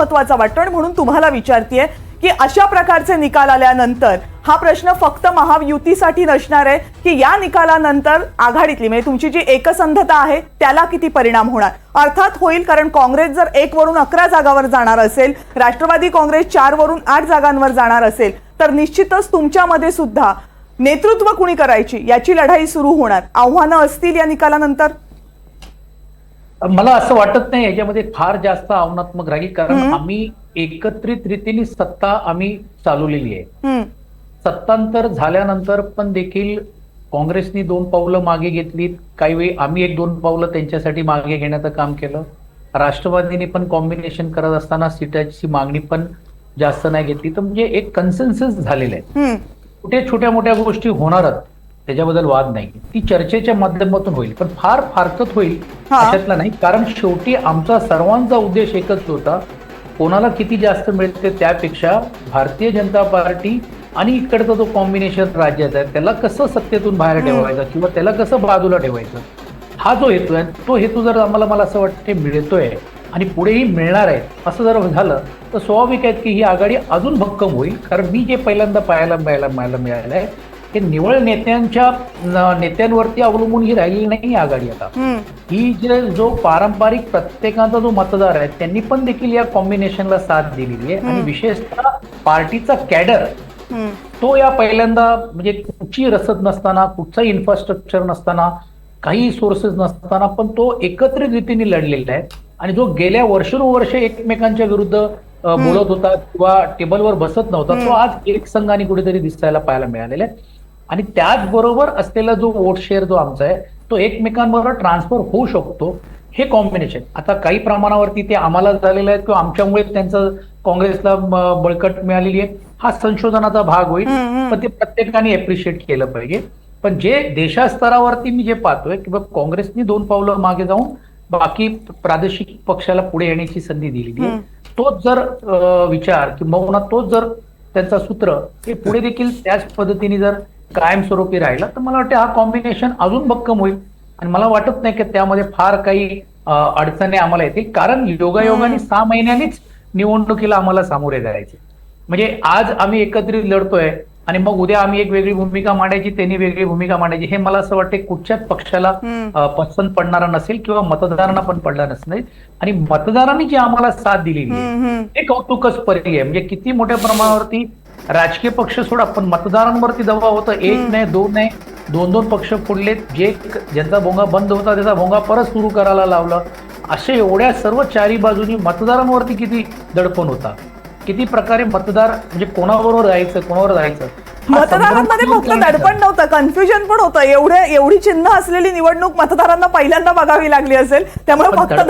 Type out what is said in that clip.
महत्त्वाचा वाटतो. आणि म्हणून तुम्हाला विचारतीये की अशा प्रकारचे निकाल आल्यानंतर हा प्रश्न फक्त महायुतीसाठी नसणार आहे की या निकालानंतर आघाडीतली म्हणजे तुमची जी एकसंधता आहे त्याला किती परिणाम होणार? अर्थात होईल कारण काँग्रेस जर एक वरून अकरा जागावर जाणार असेल राष्ट्रवादी काँग्रेस चार वरून आठ जागांवर जाणार असेल तर निश्चितच तुमच्यामध्ये सुद्धा नेतृत्व कुणी करायची? याची लढाई सुरू होणार. आव्हानं असतील या निकालानंतर? मला असं वाटत नाही याच्यामध्ये फार जास्त आव्हानात्मक राहील कारण आम्ही एकत्रित रीतीने सत्ता आम्ही चालवलेली आहे. सत्तांतर झाल्यानंतर पण देखील काँग्रेसनी दोन पावलं मागे घेतलीत. काही वेळी आम्ही एक दोन पावलं त्यांच्यासाठी मागे घेण्याचं काम केलं. राष्ट्रवादीने पण कॉम्बिनेशन करत असताना सीटाची मागणी पण जास्त नाही घेतली. तर म्हणजे एक कन्सेन्सस झालेलं आहे. कुठे छोट्या मोठ्या गोष्टी होणारच. त्याच्याबद्दल वाद नाही. ती चर्चेच्या माध्यमातून होईल. पण फार फारकत होईल. अशातला नाही. कारण शेवटी आमचा सर्वांचा उद्देश एकच होता कोणाला किती जास्त मिळते त्यापेक्षा भारतीय जनता पार्टी आणि इकडचा जो कॉम्बिनेशन राज्यात आहे त्याला कसं सत्तेतून बाहेर ठेवायचं किंवा त्याला कसं बाजूला ठेवायचं हा जो हेतू आहे तो हेतू जर आम्हाला मला असं वाटते मिळतोय आणि पुढेही मिळणार आहे असं जर झालं तर स्वाभाविक आहे की ही आघाडी अजून भक्कम होईल. कारण मी जे पहिल्यांदा पाहायला पाहायला मिळालं आहे हे निवळ नेत्यांच्या नेत्यांवरती अवलंबून ही राहिलेली नाही आघाडी आता. ही जे जो पारंपरिक प्रत्येकाचा जो मतदार आहे त्यांनी पण देखील या कॉम्बिनेशनला साथ दिलेली आहे. आणि विशेषतः पार्टीचा कॅडर. तो या पहिल्यांदा म्हणजे कुठची रसद नसताना कुठचाही इन्फ्रास्ट्रक्चर नसताना काही सोर्सेस नसताना पण तो एकत्रित रीतीने लढलेला आहे. आणि जो गेल्या वर्षानुवर्ष एकमेकांच्या विरुद्ध बोलत होता किंवा टेबलवर बसत नव्हता तो आज एक संघाने कुठेतरी दिसायला पाहायला मिळालेला आहे. आणि त्याचबरोबर असलेला जो वोट शेअर जो आमचा आहे तो एकमेकांबरोबर ट्रान्सफर होऊ शकतो. हे कॉम्बिनेशन आता काही प्रमाणावरती ते आम्हाला झालेलं आहे किंवा आमच्यामुळे त्यांचं काँग्रेसला बळकट मिळालेली आहे. हा संशोधनाचा भाग होईल. पण ते प्रत्येकाने अप्रिशिएट केलं पाहिजे. पण जे देशास्तरावरती मी जे पाहतोय किंवा काँग्रेसनी दोन पावलं मागे जाऊन बाकी प्रादेशिक पक्षाला पुढे येण्याची संधी दिलेली आहे. तोच जर विचार किंवा तोच जर त्यांचा सूत्र हे पुढे देखील त्याच पद्धतीने जर कायमस्वरूपी राहिला तर मला वाटतं हा कॉम्बिनेशन अजून भक्कम होईल. आणि मला वाटत नाही की त्यामध्ये फार काही अडचणी आम्हाला येतील. कारण योगायोगाने सहा महिन्यांनीच निवडणुकीला आम्हाला सामोरे जायचे. म्हणजे आज आम्ही एकत्रित लढतोय आणि मग उद्या आम्ही एक वेगळी भूमिका मांडायची त्यांनी वेगळी भूमिका मांडायची हे मला असं वाटतं कुठच्याच पक्षाला पसंत पडणारा नसेल किंवा मतदारांना पण पडणार नसेल. आणि मतदारांनी जी आम्हाला साथ दिलेली. हे कौतुकच पर्याय आहे. म्हणजे किती मोठ्या प्रमाणावरती राजकीय पक्ष सोडा पण मतदारांवरती दबाव होता. एक नाही दोन नाही दोन दोन पक्ष फोडले जे ज्यांचा भोंगा बंद होता त्याचा भोंगा परत सुरू करायला लावला. असे एवढ्या सर्व चारी बाजूनी मतदारांवरती किती दडपण होता. किती प्रकारे मतदार म्हणजे कोणाबरोबर जायचं कोणावर जायचं मतदारांमध्ये फक्त दडपण नव्हतं कन्फ्युजन पण होतं. एवढे एवढी चिन्ह असलेली निवडणूक मतदारांना पहिल्यांदा बघावी लागली असेल. त्यामुळे फक्त